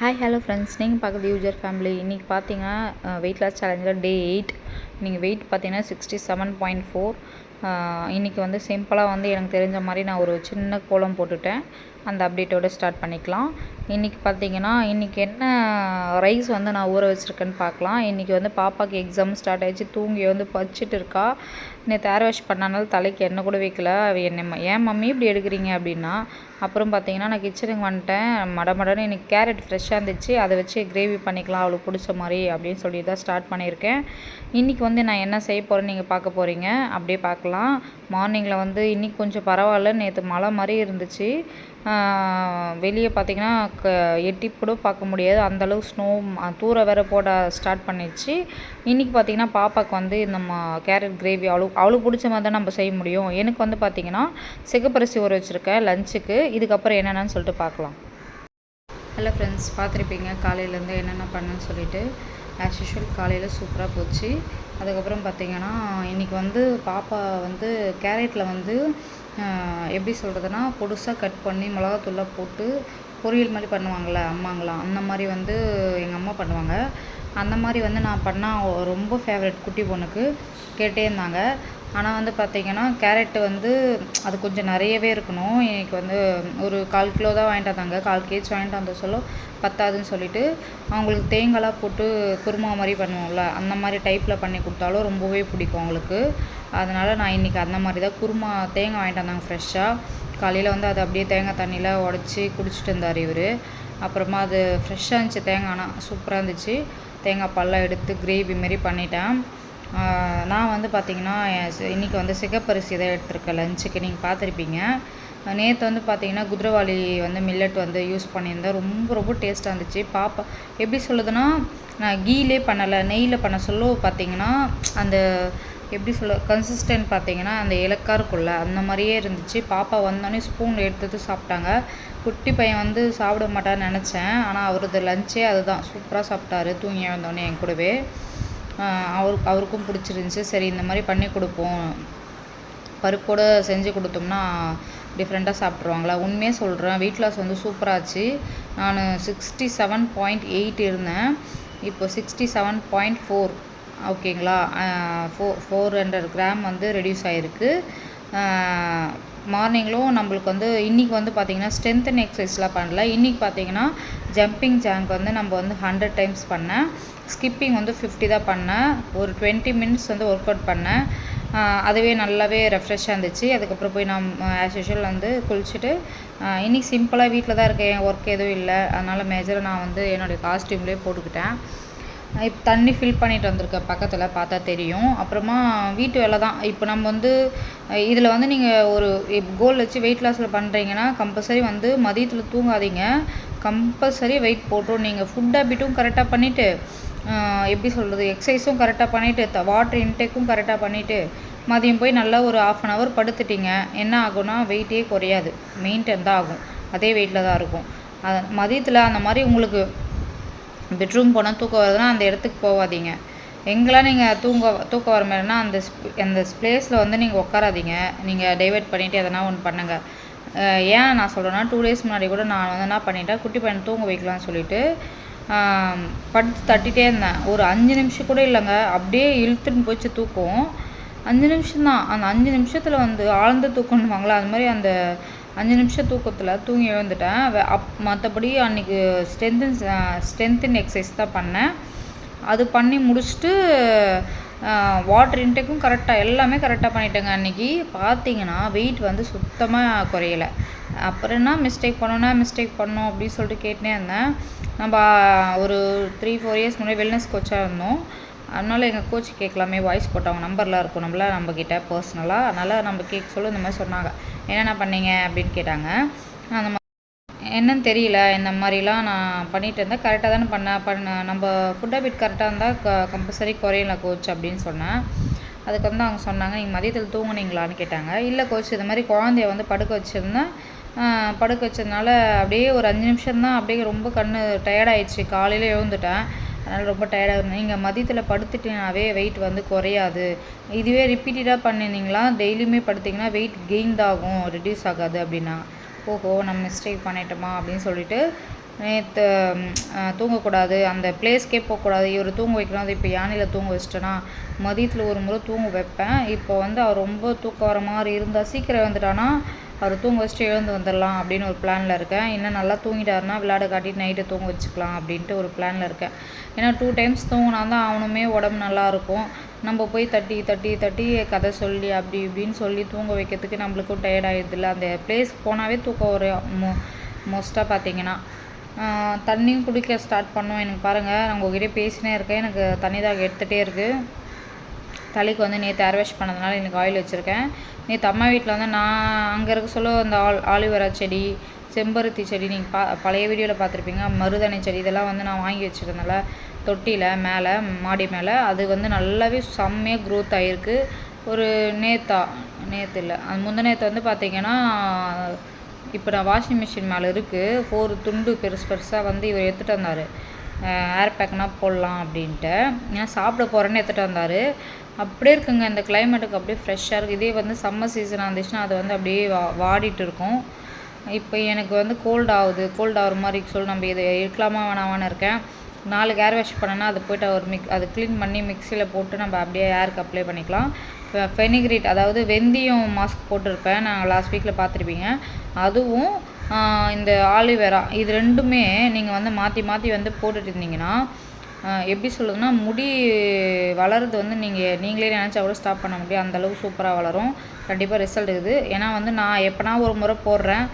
Hi hello friends நீங்கள் பார்க்குறது user family இன்றைக்கி பார்த்தீங்கன்னா வெயிட் லாஸ் சேலஞ்சில் டே எயிட் நீங்கள் வெயிட் பார்த்தீங்கன்னா சிக்ஸ்டி செவன் பாயிண்ட் ஃபோர் இன்றைக்கி வந்து சிம்பிளாக வந்து எனக்கு தெரிஞ்ச மாதிரி நான் ஒரு சின்ன கோலம் போட்டுட்டேன். அந்த அப்டேட்டோடு ஸ்டார்ட் பண்ணிக்கலாம். இன்றைக்கி பார்த்தீங்கன்னா இன்றைக்கி என்ன ரைஸ் வந்து நான் ஊற வச்சுருக்கேன்னு பார்க்கலாம் இன்றைக்கி வந்து பாப்பாவுக்கு எக்ஸாம் ஸ்டார்ட் ஆகிடுச்சு தூங்கி வந்து பச்சிட்டு இருக்கா. நேற்று ஏர் வாஷ் பண்ணனால தலைக்கு எண்ணெய் கூட வைக்கல. அவ என்ன ஏன் மம்மி இப்படி எடுக்கிறீங்க அப்படின்னா அப்புறம் பார்த்தீங்கன்னா நான் கிச்சனுக்கு வந்துட்டேன். மட மடன்னு இன்றைக்கி கேரட் ஃப்ரெஷ்ஷாக இருந்துச்சு. அதை வச்சு கிரேவி பண்ணிக்கலாம். அவளுக்கு பிடிச்ச மாதிரி அப்படின்னு சொல்லி தான் ஸ்டார்ட் பண்ணியிருக்கேன். இன்றைக்கி வந்து நான் என்ன செய்ய போகிறேன்னு நீங்கள் பார்க்க போகிறீங்க அப்படியே பார்க்கலாம். மார்னிங்கில் வந்து இன்றைக்கி கொஞ்சம் பரவாயில்ல. நேற்று மழை மாதிரி இருந்துச்சு. வெளியே பார்த்தீங்கன்னா க எட்டி கூட பார்க்க முடியாது. அந்தளவு ஸ்னோ தூர வேற போட ஸ்டார்ட் பண்ணிடுச்சு. இன்றைக்கி பார்த்தீங்கன்னா பாப்பாவுக்கு வந்து நம்ம கேரட் கிரேவி அவளுக்கு அவளுக்கு பிடிச்ச மாதிரி தான் நம்ம செய்ய முடியும். எனக்கு வந்து பார்த்திங்கன்னா சிகப்பரிசி ஊற வச்சுருக்கேன் லஞ்சுக்கு இதுக்கப்புறம் என்னென்னு சொல்லிட்டு பார்க்கலாம் ஹலோ ஃப்ரெண்ட்ஸ் பார்த்துருப்பீங்க. காலையிலேருந்து என்னென்ன பண்ணுன்னு சொல்லிட்டு ஆஸ் யூஷுவல் காலையில் சூப்பராக போச்சு. அதுக்கப்புறம் பார்த்திங்கன்னா இன்றைக்கி வந்து பாப்பா வந்து கேரட்டில் வந்து எப்படி சொல்கிறதுனா பொடுசாக கட் பண்ணி மிளகாத்தூளாக போட்டு பொரியல் மாதிரி பண்ணுவாங்கள்ல அம்மாங்களாம். அந்த மாதிரி வந்து எங்கள் அம்மா பண்ணுவாங்க. அந்த மாதிரி வந்து நான் பண்ணால் ரொம்ப ஃபேவரட் குட்டி பொண்ணுக்கு கேட்டே இருந்தாங்க. ஆனால் வந்து பார்த்திங்கன்னா கேரட்டு வந்து அது கொஞ்சம் நிறையவே இருக்கணும். எனக்கு வந்து ஒரு கால் கிலோ தான் வாங்கிட்டு வந்தாங்க. கால் கேஜி வாங்கிட்டு வந்த சொல்ல பத்தாதுன்னு சொல்லிட்டு அவங்களுக்கு தேங்காய்லாம் போட்டு குருமா மாதிரி பண்ணுவோம்ல அந்த மாதிரி டைப்பில் பண்ணி கொடுத்தாலும் ரொம்பவே பிடிக்கும் அவங்களுக்கு. அதனால் நான் இன்றைக்கி அந்த மாதிரி தான் குருமா தேங்காய் வாங்கிட்டு வந்தாங்க ஃப்ரெஷ்ஷாக காலையில் வந்து அதை அப்படியே தேங்காய் தண்ணியில் உடச்சி குடிச்சிட்டு இருந்தார் இவர். அப்புறமா அது ஃப்ரெஷ்ஷாக இருந்துச்சு தேங்காய்னா சூப்பராக இருந்துச்சு. தேங்காய் பால்லாம் எடுத்து கிரேவி மாரி பண்ணிட்டேன். நான் வந்து பார்த்திங்கன்னா இன்றைக்கி வந்து சிகப்பரிசி தான் எடுத்திருக்கேன். லஞ்சுக்கு நீங்கள் பார்த்துருப்பீங்க. நேற்று வந்து பார்த்திங்கன்னா குதிரவாளி வந்து மில்லட் வந்து யூஸ் பண்ணியிருந்தேன். ரொம்ப ரொம்ப டேஸ்ட்டாக இருந்துச்சு. பாப்பா எப்படி சொல்லுதுன்னா நான் கீலே பண்ணலை நெய்யில் பண்ண சொல்ல பார்த்திங்கன்னா அந்த எப்படி சொல்ல கன்சிஸ்டன்ட் பார்த்தீங்கன்னா அந்த இலக்கா இருக்கும்ல அந்த மாதிரியே இருந்துச்சு. பாப்பா வந்தோடனே ஸ்பூன் எடுத்துட்டு சாப்பிட்டாங்க. குட்டி பையன் வந்து சாப்பிட மாட்டான்னு நினச்சேன். ஆனால் அவரது லஞ்சே அதுதான். சூப்பராக சாப்பிட்டாரு. தூங்கி வந்தோடனே என் கூடவே. அவருக்கு அவருக்கும் பிடிச்சிருந்துச்சி. சரி இந்த மாதிரி பண்ணி கொடுப்போம். பருப்போடு செஞ்சு கொடுத்தோம்னா டிஃப்ரெண்ட்டாக சாப்பிட்ருவாங்களா உண்மையே சொல்கிறேன் வெயிட் லாஸ் வந்து சூப்பராச்சு நான் சிக்ஸ்டி செவன் பாயிண்ட் எயிட் இருந்தேன். இப்போ சிக்ஸ்டி செவன் பாயிண்ட் ஃபோர் ஓகேங்களா? ஃபோ ஃபோர் ஹண்ட்ரட் கிராம் வந்து ரெடியூஸ் ஆகிருக்கு மார்னிங்லும் நம்மளுக்கு வந்து இன்றைக்கி வந்து பார்த்திங்கன்னா ஸ்ட்ரென்த்தன் எக்ஸசைஸ்லாம் பண்ணல. இன்றைக்கி பார்த்திங்கன்னா ஜம்பிங் ஜாங்க் வந்து நம்ம வந்து ஹண்ட்ரட் டைம்ஸ் பண்ணேன். ஸ்கிப்பிங் வந்து ஃபிஃப்டி தான் பண்ணேன். ஒரு டுவெண்ட்டி மினிட்ஸ் வந்து ஒர்க் அவுட் பண்ணேன் அதுவே நல்லாவே ரெஃப்ரெஷ்ஷாக இருந்துச்சு. அதுக்கப்புறம் போய் நான் ஆஸ் யூஷுவல் வந்து குளிச்சுட்டு இன்றைக்கி சிம்பிளாக வீட்டில் தான் இருக்கேன். ஒர்க் எதுவும் இல்லை. அதனால் மேஜராக நான் வந்து என்னுடைய காஸ்ட்யூம்லேயே போட்டுக்கிட்டேன். இப்போ தண்ணி ஃபில் பண்ணிட்டு வந்திருக்கேன் பக்கத்தில் பார்த்தா தெரியும். அப்புறமா வீட்டு வேலை தான். இப்போ நம்ம வந்து இதில் வந்து நீங்கள் ஒரு கோல் வச்சு வெயிட் லாஸில் பண்ணுறீங்கன்னா கம்பல்சரி வந்து மதியத்தில் தூங்காதீங்க. கம்பல்சரி வெயிட் போட்டும். நீங்கள் ஃபுட் ஹேபிட்டும் கரெக்டாக பண்ணிவிட்டு எப்படி சொல்கிறது எக்ஸசைஸும் கரெக்டாக பண்ணிவிட்டு வாட்டர் இன்டேக்கும் கரெக்டாக பண்ணிவிட்டு மதியம் போய் நல்லா ஒரு ஆஃப் அன் ஹவர் படுத்துட்டிங்க. என்ன ஆகும்னா வெயிட்டே குறையாது. மெயின்டைன் தான் ஆகும். அதே வெயிட்டில் தான் இருக்கும். அது மதியத்தில் அந்த மாதிரி உங்களுக்கு பெட்ரூம் போனால் தூக்கம் வருதுன்னா அந்த இடத்துக்கு போகாதீங்க. எங்கெல்லாம் நீங்கள் தூங்க தூக்கம் வர மாதிரினா அந்த அந்த பிளேஸில் வந்து நீங்கள் உட்காராதீங்க நீங்கள் டைவெர்ட் பண்ணிவிட்டு எதனா ஒன்று பண்ணுங்கள் ஏன் நான் சொல்கிறேன்னா டூ டேஸ் முன்னாடி கூட நான் வந்து என்ன பண்ணிட்டேன் குட்டி பையனை தூங்க வைக்கலாம்னு சொல்லிட்டு படுத்து தட்டிகிட்டே இருந்தேன். ஒரு அஞ்சு நிமிஷம் கூட இல்லைங்க. அப்படியே இழுத்துன்னு போச்சு தூக்கம். அஞ்சு நிமிஷம் தான் அந்த அஞ்சு நிமிஷத்தில் வந்து ஆழ்ந்த தூக்கம்னுவாங்களா அது மாதிரி அந்த அஞ்சு நிமிஷம் தூக்கத்தில் தூங்கி எழுந்துட்டேன். அப் மற்றபடி அன்றைக்கி ஸ்ட்ரென்தன் ஸ்ட்ரென்தன் எக்ஸசைஸ் தான் பண்ணேன். அது பண்ணி முடிச்சுட்டு வாட்டர் இன்டேக்கும் கரெக்டாக எல்லாமே கரெக்டாக பண்ணிட்டேங்க அன்றைக்கி பார்த்தீங்கன்னா வெயிட் வந்து சுத்தமாக குறையலை. அப்புறம் என்ன மிஸ்டேக் பண்ணோன்னா மிஸ்டேக் பண்ணோம் அப்படின்னு சொல்லிட்டு கேட்டுனே இருந்தேன். நம்ம ஒரு த்ரீ ஃபோர் இயர்ஸ் முன்னாடி வெல்னஸ் கோச்சாக இருந்தோம். அதனால் எங்கள் கோச் கேட்கலாமே வாய்ஸ் போட்டவங்க நம்பர்லாம் இருக்கும் நம்மள நம்மக்கிட்ட பர்சனலாக அதனால் நம்ம கேட்க சொல்ல இந்த மாதிரி சொன்னாங்க. என்னென்ன பண்ணீங்க அப்படின்னு கேட்டாங்க. அந்த மாதிரி என்னன்னு தெரியல. இந்த மாதிரிலாம் நான் பண்ணிகிட்டு இருந்தேன். கரெக்டாக தானே பண்ணேன் பண்ண நம்ம ஃபுட் ஹேபிட் கரெக்டாக இருந்தால் க கம்பல்சரி குறையல கோச் அப்படின்னு சொன்னேன். அதுக்கு வந்து அவங்க சொன்னாங்க நீங்கள் மதியத்தில் தூங்குனீங்களான்னு கேட்டாங்க. இல்லை கோச் இது மாதிரி குழந்தைய வந்து படுக்க வச்சுருந்தேன் படுக்க வச்சதுனால அப்படியே ஒரு அஞ்சு நிமிஷம் தான் அப்படியே ரொம்ப கண் டயர்டாயிடுச்சு காலையில் எழுந்துட்டேன். அதனால் ரொம்ப டயர்டாக இருந்தேன். நீங்கள் மதியத்தில் படுத்துட்டீங்கனாவே வெயிட் வந்து குறையாது. இதுவே ரிப்பீட்டடாக பண்ணியிருந்தீங்களா டெய்லியுமே படுத்திங்கன்னா வெயிட் கெயின் ஆகும். ரிடியூஸ் ஆகாது அப்படின்னா. ஓஹோ நம்ம மிஸ்டேக் பண்ணிட்டோமா அப்படின்னு சொல்லிட்டு நேற்று தூங்கக்கூடாது. அந்த பிளேஸ்க்கே போகக்கூடாது. இவர் தூங்க வைக்கணும். அது இப்போ யானையில் தூங்க வச்சிட்டேன்னா மதியத்தில் ஒரு முறை தூங்க வைப்பேன். இப்போ வந்து அவர் ரொம்ப தூக்கம் வர மாதிரி இருந்தால் சீக்கிரம் வந்துட்டானா அவர் தூங்க வச்சுட்டு எழுந்து வந்துடலாம் அப்படின்னு ஒரு பிளானில் இருக்கேன். இன்னும் நல்லா தூங்கிட்டாருன்னா விளையாட காட்டிட்டு நைட்டு தூங்க வச்சுக்கலாம் அப்படின்ட்டு ஒரு பிளானில் இருக்கேன். ஏன்னா டூ டைம்ஸ் தூங்கினா தான் அவனுமே உடம்பு நல்லாயிருக்கும் நம்ம போய் தட்டி தட்டி தட்டி கதை சொல்லி அப்படி இப்படின்னு சொல்லி தூங்க வைக்கிறதுக்கு நம்மளுக்கும் டயர்ட் ஆகிடுதில்ல அந்த பிளேஸ்க்கு போனாவே தூக்கம் வரும். மோ மோஸ்ட்டாக பார்த்தீங்கன்னா தண்ணியும் குடிக்க ஸ்டார்ட் பண்ணோம். எனக்கு பாருங்கள் நான் உங்ககிட்ட பேசினே இருக்கேன். எனக்கு தண்ணி தாக எடுத்துகிட்டே இருக்குது தலைக்கு வந்து நேற்று ஏர் வாஷ் பண்ணதுனால எனக்கு ஆயில் வச்சுருக்கேன். நேற்று அம்மா வீட்டில் வந்து நான் அங்கே இருக்க சொல்ல அந்த ஆல் ஆலிவரா செடி செம்பருத்தி செடி நீங்கள் பா பழைய வீடியோவில் பார்த்துருப்பீங்க. மருதாணி செடி இதெல்லாம் வந்து நான் வாங்கி வச்சுருந்தேன்ல தொட்டியில் மேலே மாடி மேலே. அது வந்து நல்லாவே செம்மையாக க்ரோத் ஆகிருக்கு ஒரு நேத்தா நேற்று இல்லை அது முந்த நேற்று வந்து பார்த்திங்கன்னா இப்போ நான் வாஷிங் மிஷின் மேலே இருக்குது ஃபோர் துண்டு பெருசு பெருசாக வந்து இவர் எடுத்துகிட்டு வந்தார். ஏர் பேக்னால் போடலாம் அப்படின்ட்டு. ஏன்னா சாப்பிட போகிறேன்னு எடுத்துகிட்டு வந்தார். அப்படியே இருக்குங்க இந்த கிளைமேட்டுக்கு அப்படியே ஃப்ரெஷ்ஷாக இருக்குது இதே வந்து சம்மர் சீசனாக இருந்துச்சுன்னா அது வந்து அப்படியே வா வாடிட்டு இருக்கும். இப்போ எனக்கு வந்து கோல்ட் ஆகுது. கோல்ட் ஆகிற மாதிரி சொல்லி நம்ம இது இருக்கலாமா வேணாமான்னு இருக்கேன். நாலு ஏர் வாஷ் பண்ணேன்னா அது போய்ட்டு ஒரு மிக் அது க்ளீன் பண்ணி மிக்சியில் போட்டு நம்ம அப்படியே ஏருக்கு அப்ளை பண்ணிக்கலாம். ஃபெனிக்ரீட் அதாவது வெந்தயம் மாஸ்க் போட்டிருப்பேன். நான் லாஸ்ட் வீக்கில் பார்த்துருப்பீங்க. அதுவும் இந்த ஆலிவேரா இது ரெண்டுமே நீங்கள் வந்து மாற்றி மாற்றி வந்து போட்டுட்டு இருந்தீங்கன்னா எப்படி சொல்லுதுன்னா முடி வளர்றது வந்து நீங்கள் நீங்களே நினச்சா கூட ஸ்டாப் பண்ண முடியும் அந்தளவுக்கு சூப்பராக வளரும். கண்டிப்பாக ரிசல்ட் இருக்குது. ஏன்னா வந்து நான் எப்போனா ஒரு முறை போடுறேன்.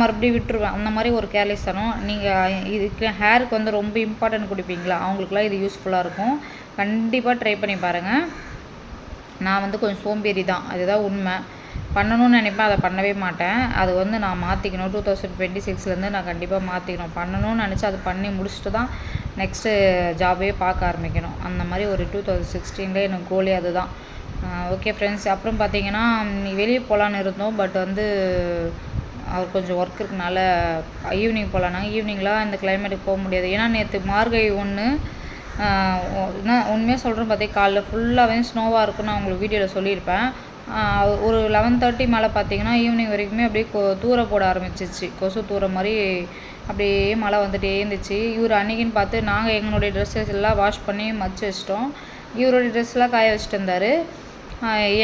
மறுபடியும் விட்டுருவேன். அந்த மாதிரி ஒரு கேர்லெஸ் தரும் நீங்கள் இதுக்கு ஹேருக்கு வந்து ரொம்ப இம்பார்ட்டன்ட் கொடுப்பீங்களா? அவங்களுக்குலாம் இது யூஸ்ஃபுல்லாக இருக்கும். கண்டிப்பாக ட்ரை பண்ணி பாருங்கள் நான் வந்து கொஞ்சம் சோம்பேறி தான் அதுதான் உண்மை. பண்ணணும்னு நினைப்பேன் அதை பண்ணவே மாட்டேன். அது வந்து நான் மாற்றிக்கணும் டூ தௌசண்ட் டுவெண்ட்டி சிக்ஸ்லேருந்து நான் கண்டிப்பாக மாற்றிக்கணும் பண்ணணும்னு நினச்சி அது பண்ணி முடிச்சுட்டு தான் நெக்ஸ்ட்டு ஜாபே பார்க்க ஆரம்பிக்கணும். அந்த மாதிரி ஒரு டூ தௌசண்ட் சிக்ஸ்டீன்லேயே எனக்கு கோலி அதுதான். ஓகே ஃப்ரெண்ட்ஸ் அப்புறம் பார்த்தீங்கன்னா வெளியே போகலான்னு இருந்தோம் பட் வந்து அவர் கொஞ்சம் ஒர்க் இருக்கனால ஈவினிங் போகலானாங்க ஈவினிங்லாம் இந்த கிளைமேட்டுக்கு போக முடியாது. ஏன்னா நேற்று மார்கழி ஒன்று என்ன உண்மையாக சொல்கிறேன் பார்த்தே காலைல ஃபுல்லாகவே ஸ்னோவாக இருக்குன்னு நான் உங்களுக்கு வீடியோவில் சொல்லியிருப்பேன். ஒரு லெவன் தேர்ட்டி மேலே பார்த்தீங்கன்னா ஈவினிங் வரைக்குமே அப்படியே கொ தூர போட ஆரம்பிச்சிச்சு. கொசு தூர மாதிரி அப்படியே மழை வந்துகிட்டே இருந்துச்சு. இவர் அன்றைக்கின்னு பார்த்து நாங்கள் எங்களுடைய ட்ரெஸ்ஸஸ் எல்லாம் வாஷ் பண்ணி மச்சு வச்சிட்டோம். இவருடைய ட்ரெஸ்லாம் காய வச்சுட்டு இருந்தார்.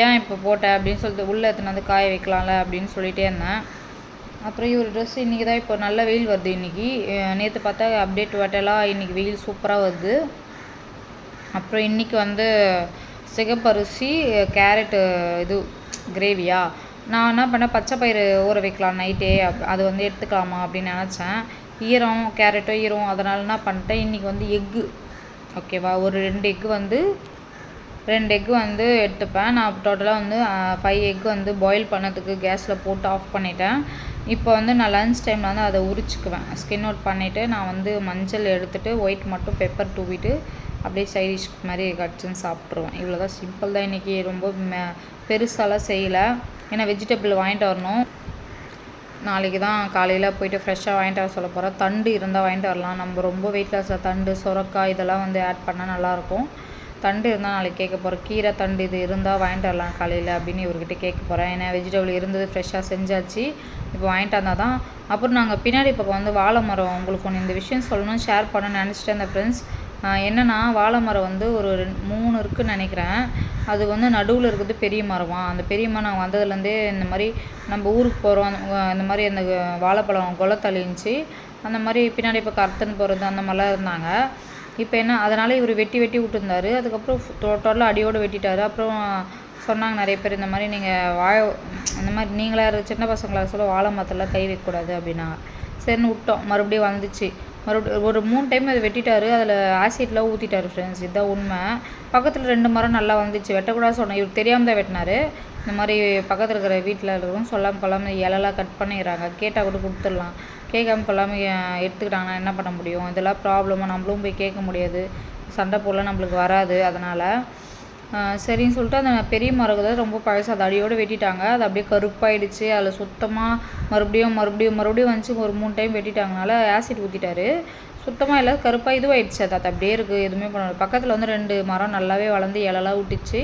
ஏன் இப்போ போட்ட அப்படின்னு சொல்லிட்டு உள்ளே எடுத்துனா வந்து காய வைக்கலாம்ல அப்படின்னு சொல்லிகிட்டே இருந்தேன். அப்புறம் இவர் ட்ரெஸ் இன்றைக்கி தான் இப்போ நல்ல வெயில் வருது இன்றைக்கி நேற்று பார்த்தா அப்டேட் வாட்டெல்லாம் இன்றைக்கி வெயில் சூப்பராக வருது. அப்புறம் இன்றைக்கி வந்து சிகப்பரிசி கேரட்டு இது கிரேவியா? நான் என்ன பண்ணேன் பச்சை பயிறு ஊற வைக்கலாம் நைட்டே அது வந்து எடுத்துக்கலாமா அப்படின்னு நினச்சேன். ஈரம் கேரட்டோ ஈரம் அதனால் என்ன பண்ணிட்டேன் இன்றைக்கி வந்து எக்கு. ஓகேவா? ஒரு ரெண்டு எக்கு வந்து ரெண்டு எக்கு வந்து எடுத்துப்பேன். நான் டோட்டலாக வந்து ஃபைவ் எக் வந்து பாயில் பண்ணதுக்கு கேஸில் போட்டு ஆஃப் பண்ணிட்டேன். இப்போ வந்து நான் லன்ச் டைமில் வந்து அதை உரிச்சுக்குவேன். ஸ்கின் அவுட் பண்ணிவிட்டு நான் வந்து மஞ்சள் எடுத்துகிட்டு ஒயிட் மட்டும் பெப்பர் தூவிட்டு அப்படியே சைடிஷ் மாதிரி கட்சுன்னு சாப்பிட்ருவேன் இவ்வளோ தான் சிம்பிள் தான் இன்றைக்கி ரொம்ப மெ பெருசாலாம் செய்யலை. ஏன்னா வெஜிடபிள் வாங்கிட்டு வரணும். நாளைக்கு தான் காலையில் போயிட்டு ஃப்ரெஷ்ஷாக வாங்கிட்டு வர சொல்ல போகிறேன் தண்டு இருந்தால் வாங்கிட்டு வரலாம். நம்ம ரொம்ப வெயிட் லாஸில் தண்டு சுரக்காய் இதெல்லாம் வந்து ஆட் பண்ணால் நல்லாயிருக்கும் தண்டு இருந்தால் நாளைக்கு கேட்க போகிறேன் கீரை தண்டு இது இருந்தால் வாங்கிட்டு வரலாம் காலையில் அப்படின்னு இவர்கிட்ட கேட்க போகிறேன் ஏன்னா வெஜிடபிள் இருந்தது ஃப்ரெஷ்ஷாக செஞ்சாச்சு. இப்போ வாங்கிட்டு வந்தால் தான் அப்புறம் நாங்கள் பின்னாடி பக்கம் வந்து வாழை மரம் உங்களுக்கு ஒன்று இந்த விஷயம் சொல்லணும் ஷேர் பண்ண நினச்சிட்டேன் அந்த ஃப்ரெண்ட்ஸ் என்னென்னா வாழை மரம் வந்து ஒரு மூணு இருக்குன்னு நினைக்கிறேன். அது வந்து நடுவில் இருக்கிறது பெரிய மரமாக அந்த பெரிய மரம் நான் வந்ததுலேருந்தே இந்த மாதிரி நம்ம ஊருக்கு போகிறோம் இந்த மாதிரி அந்த வாழைப்பழம் கொலை இருந்துச்சு அந்த மாதிரி பின்னாடி இப்போ கருத்துன்னு போகிறது அந்த மாதிரிலாம் இருந்தாங்க. இப்போ என்ன அதனால் இவர் வெட்டி வெட்டி விட்டுருந்தாரு. அதுக்கப்புறம் டோட்டலாக அடியோடு வெட்டிட்டார். அப்புறம் சொன்னாங்க நிறைய பேர் இந்த மாதிரி நீங்கள் வாழை இந்த மாதிரி நீங்களாக சின்ன பசங்களாக சொல்ல வாழை மரத்தில் கை வைக்கக்கூடாது அப்படின்னாங்க. சரின்னு விட்டோம். மறுபடியும் வந்துச்சு. மறுபடியும் ஒரு மூணு டைம் அதை வெட்டிட்டாரு. அதில் ஆசிட்லாம் ஊற்றிட்டாரு ஃப்ரெண்ட்ஸ் இதுதான் உண்மை. பக்கத்தில் ரெண்டு மரம் நல்லா வந்துச்சு. வெட்டக்கூடாது சொன்னேன். இவர் தெரியாமல் தான் வெட்டினாரு. இந்த மாதிரி பக்கத்தில் இருக்கிற வீட்டில் இருக்கிறவங்க சொல்லாமல் கொள்ளாமல் இலலாம் கட் பண்ணிடுறாங்க. கேட்டால் கூட கொடுத்துடலாம். கேட்காம கொள்ளாமல் எடுத்துக்கிட்டாங்கன்னா என்ன பண்ண முடியும்? இதெல்லாம் ப்ராப்ளமாக நம்மளும் போய் கேட்க முடியாது. சண்டை போடலாம் நம்மளுக்கு வராது. அதனால் சரின்னு சொல்லிட்டு அந்த பெரிய மரம் தான் ரொம்ப பழசு அதை அடியோடு வெட்டிட்டாங்க. அது அப்படியே கருப்பாயிடுச்சு. அதில் சுத்தமாக மறுபடியும் மறுபடியும் மறுபடியும் வந்துச்சு. ஒரு மூணு டைம் வெட்டிட்டாங்கனால ஆசிட் ஊற்றிட்டாரு சுத்தமாக எல்லாம் கருப்பாக இதுவாகிடுச்சு அது அது அப்படியே இருக்குது எதுவுமே பண்ணல பக்கத்தில் வந்து ரெண்டு மரம் நல்லாவே வளர்ந்து இலலாம் விட்டுச்சு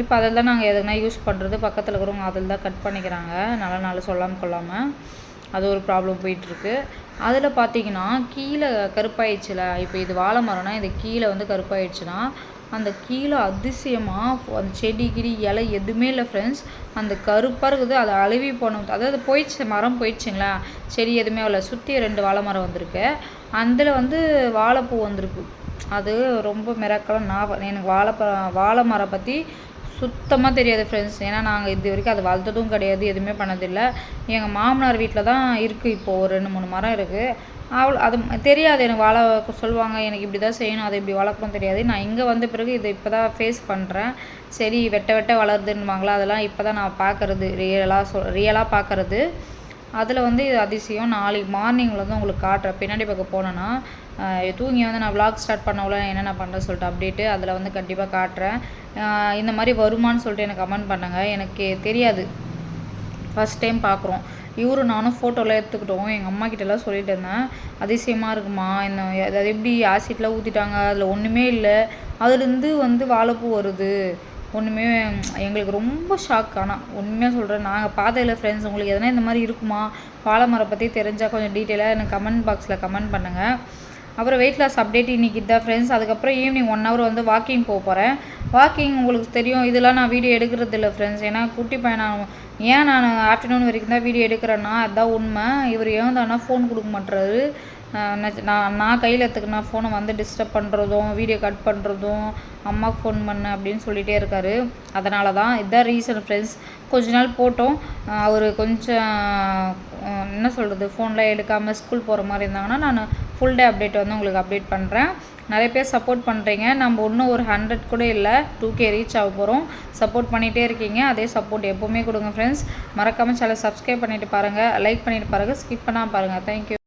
இப்போ அதில் தான் நாங்கள் எதுனா யூஸ் பண்ணுறது. பக்கத்தில் இருக்கிறவங்க அதில் தான் கட் பண்ணிக்கிறாங்க. நல்ல நாள் சொல்லாமல் கொள்ளாமல் அது ஒரு ப்ராப்ளம் போயிட்டுருக்கு. அதில் பார்த்தீங்கன்னா கீழே கருப்பாயிடுச்சுல. இப்போ இது வாழை மரம்னா இது கீழே வந்து கருப்பாயிடுச்சுன்னா அந்த கீழே அதிசயமாக அந்த செடி கிடி இலை எதுவுமே இல்லை ஃப்ரெண்ட்ஸ் அந்த கருப்பாக இருக்குது. அதை அழுவி போன அதாவது போயிடுச்சு. மரம் போயிடுச்சுங்களா? செடி எதுவுமே இல்லை. சுற்றி ரெண்டு வாழை மரம் வந்திருக்கு. அதில் வந்து வாழைப்பூ வந்திருக்கு. அது ரொம்ப மிரக்கலாக நான் எனக்கு வாழைப்ப வாழை மரம் பற்றி சுத்தமாக தெரியாது ஃப்ரெண்ட்ஸ் ஏன்னா நாங்கள் இது வரைக்கும் அது வளர்த்ததும் கிடையாது எதுவுமே பண்ணதில்லை. எங்கள் மாமனார் வீட்டில் தான் இருக்குது இப்போது ஒரு ரெண்டு மூணு மரம் இருக்குது அவள் அது தெரியாது எனக்கு வள சொல்லுவாங்க எனக்கு இப்படி தான் செய்யணும் அதை இப்படி வளர்க்கணும் தெரியாது. நான் இங்கே வந்த பிறகு இதை இப்போ தான் ஃபேஸ் பண்ணுறேன் சரி வெட்ட வெட்ட வளருதுன்னுவாங்களா அதெல்லாம் இப்போ தான் நான் பார்க்குறது ரியலாக சொல் ரியலாக பார்க்குறது. அதில் வந்து இது அதிசயம். நாளைக்கு மார்னிங்கில் வந்து உங்களுக்கு காட்டுறேன். பின்னாடி பக்கம் போனேன்னா தூங்கி வந்து நான் விளாக் ஸ்டார்ட் பண்ணவுல என்னென்ன பண்ணுறேன்னு சொல்லிட்டு அப்டேட்டு அதில் வந்து கண்டிப்பாக காட்டுறேன். இந்த மாதிரி வருமானு சொல்லிட்டு எனக்கு கமெண்ட் பண்ணுங்க. எனக்கு தெரியாது. ஃபஸ்ட் டைம் பார்க்குறோம் இவரும் நானும் ஃபோட்டோலாம் எடுத்துக்கிட்டோம். எங்கள் அம்மா கிட்டலாம் சொல்லிட்டு இருந்தேன். அதிசயமாக இருக்குமா? இந்த அது எப்படி ஆசிட்லாம் ஊற்றிட்டாங்க அதில் ஒன்றுமே இல்லை. அதுலேருந்து வந்து வாழைப்பூ வருது. ஒன்றுமே எங்களுக்கு ரொம்ப ஷாக் ஆனால் உண்மையாக சொல்கிறேன் நாங்கள் பார்த்ததில்ல ஃப்ரெண்ட்ஸ் உங்களுக்கு எதனா இந்த மாதிரி இருக்குமா? வாழை மரம் பற்றி தெரிஞ்சால் கொஞ்சம் டீட்டெயிலாக எனக்கு கமெண்ட் பாக்ஸில் கமெண்ட் பண்ணுங்கள் அப்புறம் வெயிட் லாஸ் அப்டேட் இன்றைக்கி இதான் ஃப்ரெண்ட்ஸ் அதுக்கப்புறம் ஈவினிங் ஒன் ஹவர் வந்து வாக்கிங் போக போகிறேன் வாக்கிங் உங்களுக்கு தெரியும் இதெல்லாம் நான் வீடியோ எடுக்கிறது இல்லை ஃப்ரெண்ட்ஸ் ஏன்னா குட்டி பையன் ஏன் நான் ஆஃப்டர்நூன் வரைக்கும் தான் வீடியோ எடுக்கிறேன்னா அதுதான் உண்மை. இவர் ஏன் ஏந்தானா ஃபோன் கொடுக்க மாட்டுறாரு நான் நான் கையில் எடுத்துக்கினா ஃபோனை வந்து டிஸ்டர்ப் பண்ணுறதும் வீடியோ கட் பண்ணுறதும் அம்மாவுக்கு ஃபோன் பண்ணு அப்படின்னு சொல்லிகிட்டே இருக்கார். அதனால தான் இதுதான் ரீசன் ஃப்ரெண்ட்ஸ் கொஞ்ச நாள் போட்டோம். அவர் கொஞ்சம் என்ன சொல்கிறது ஃபோன்லாம் எடுக்காமல் ஸ்கூல் போகிற மாதிரி இருந்தாங்கன்னா நான் ஃபுல் டே அப்டேட் வந்து உங்களுக்கு அப்டேட் பண்ணுறேன் நிறைய பேர் சப்போர்ட் பண்ணுறீங்க நம்ம இன்னும் ஒரு ஹண்ட்ரட் கூட இல்லை. டூ கே ரீச் ஆக போகிறோம் சப்போர்ட் பண்ணிகிட்டே இருக்கீங்க. அதே சப்போர்ட் எப்போவுமே கொடுங்க ஃப்ரெண்ட்ஸ் மறக்காமல் சேனல் சப்ஸ்கிரைப் பண்ணிவிட்டு பாருங்கள் லைக் பண்ணிவிட்டு பாருங்கள் ஸ்கிப் பண்ணால் பாருங்கள் தேங்க்யூ